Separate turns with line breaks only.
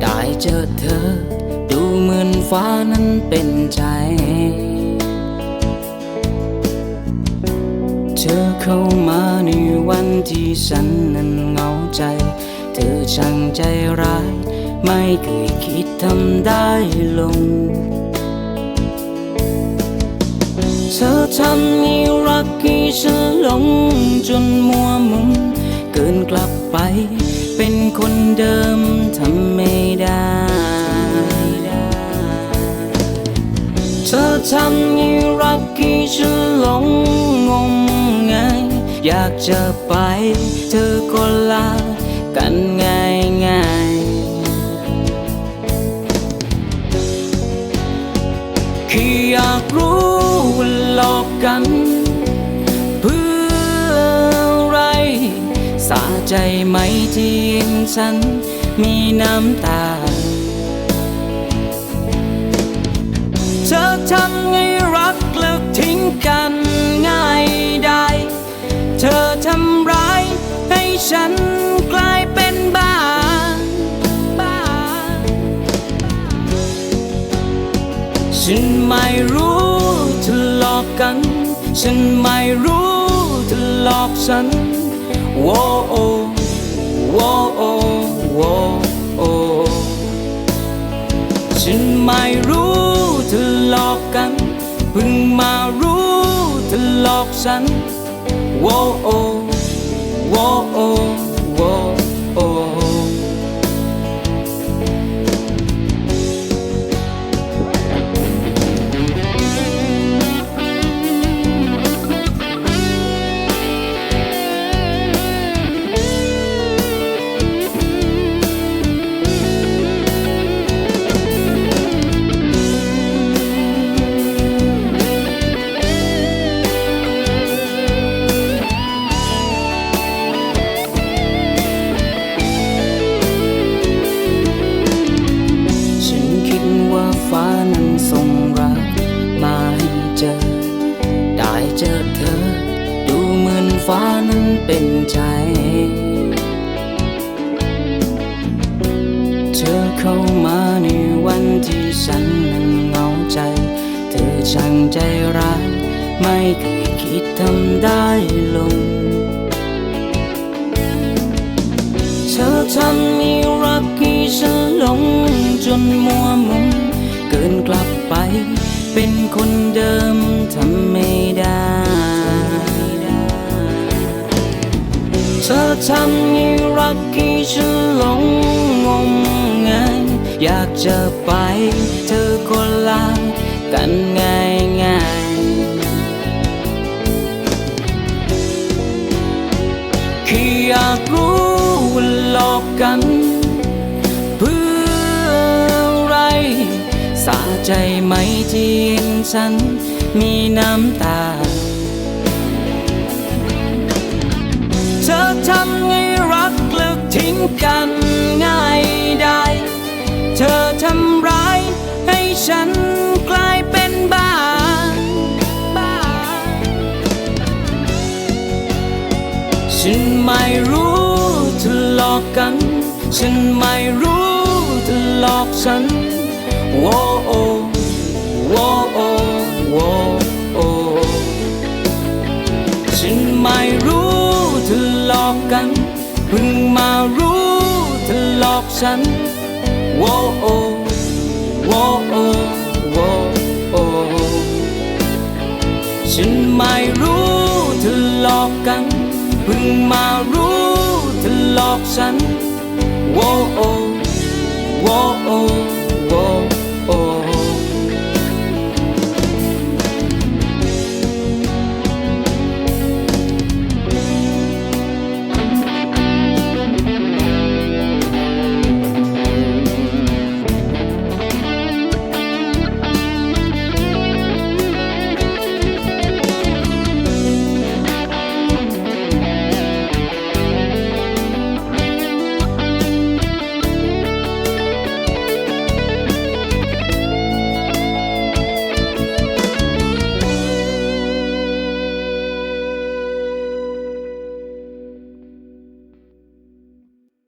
ได้เจอเธอ ดูเหมือนฟ้านั้นเป็นใจ เธอเข้ามาในวันที่ฉันนั้นเหงาใจ เธอช่างใจร้าย ไม่เคยคิดทำได้ลง เธอทำให้รักให้ฉันหลงจนมัวมุมเกินกลับไป เป็นคนเดิมทำไม่ได้ เธอทำให้รักให้ฉันหลงงมงายอยากจะไป เธอก็ลากันง่ายง่ายแค่อยากรู้ ใจไหมที่เห็นฉันมีน้ำตา เธอทำให้รักแล้วทิ้งกันง่ายได้ เธอทำร้ายให้ฉันกลายเป็นบ้าบ้า ฉันไม่รู้เธอหลอกกัน ฉันไม่รู้เธอหลอกฉัน โวโอโวโอโวโอฉันไม่รู้เธอหลอกกันเพิ่งมารู้เธอหลอกฉันโวโอโวโอ นั้นเป็นใจ เธอเข้ามาในวันที่ฉันนั้นเหงาใจ เธอช่างใจร้าย ไม่เคยคิดทำได้ลง เธอทำให้รักให้ฉันหลงจนมัวมุมเกินกลับไป เป็นคนเดิมทำไม่ได้ ธอทำให้รักให้ฉันหลงงมงายอยากจะไปเธอก็ลากันง่ายง่ายแค่อยากรู้ว่าหลอกกัน เพื่ออะไร สาใจไหมที่เห็นฉันมีน้ำตา ทำให้รักแล้วทิ้งกันง่ายได้ เธอทำร้ายให้ฉันกลายเป็นบ้าบ้า ฉันไม่รู้เธอหลอกกัน ฉันไม่รู้เธอหลอกฉันโว้โอโว้โอ เพิ่งมารู้เธอหลอกฉันโว้โอโว้โอโว้โอฉันไม่รู้เธอหลอกกันเพิ่งมารู้เธอหลอกฉันโว้โอโว้โอ